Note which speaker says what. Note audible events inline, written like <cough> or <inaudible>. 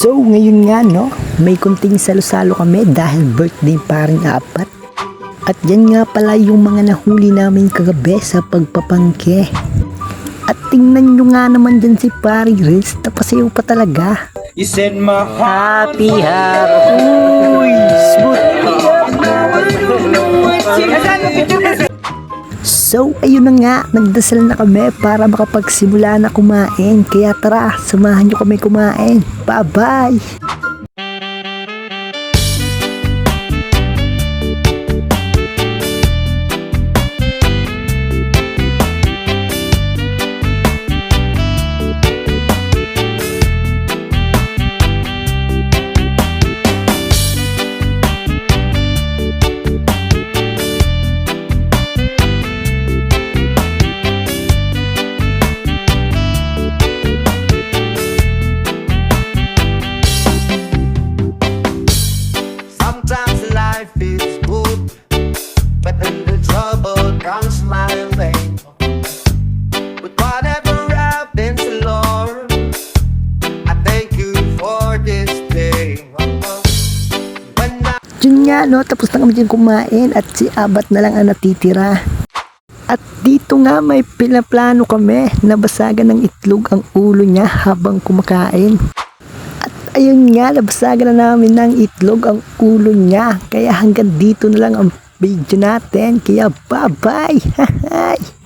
Speaker 1: So, ngayon nga, no, may kunting salo-salo kami dahil birthday paring apat. At yan nga pala yung mga nahuli namin kagabi sa pagpapangke. At tingnan nyo nga naman dyan si Pari Riz, napasayaw pa talaga.
Speaker 2: You said my heart
Speaker 1: Happy, happy, uy, smooth. So, ayun na nga, nagdasal na kami para makapagsimula na kumain. Kaya tara, samahan nyo kami kumain. Bye-bye!
Speaker 3: Lord, I thank you for this day.
Speaker 1: Yun nga, no, tapos na kami dyan kumain at si Abat na lang ang natitira. At dito nga may pinaplano kami na basagan ng itlog ang ulo niya habang kumakain. At ayun nga, nabasagan na namin ng itlog ang ulo niya. Kaya hanggang dito na lang ang video natin. Kaya bye-bye! <laughs>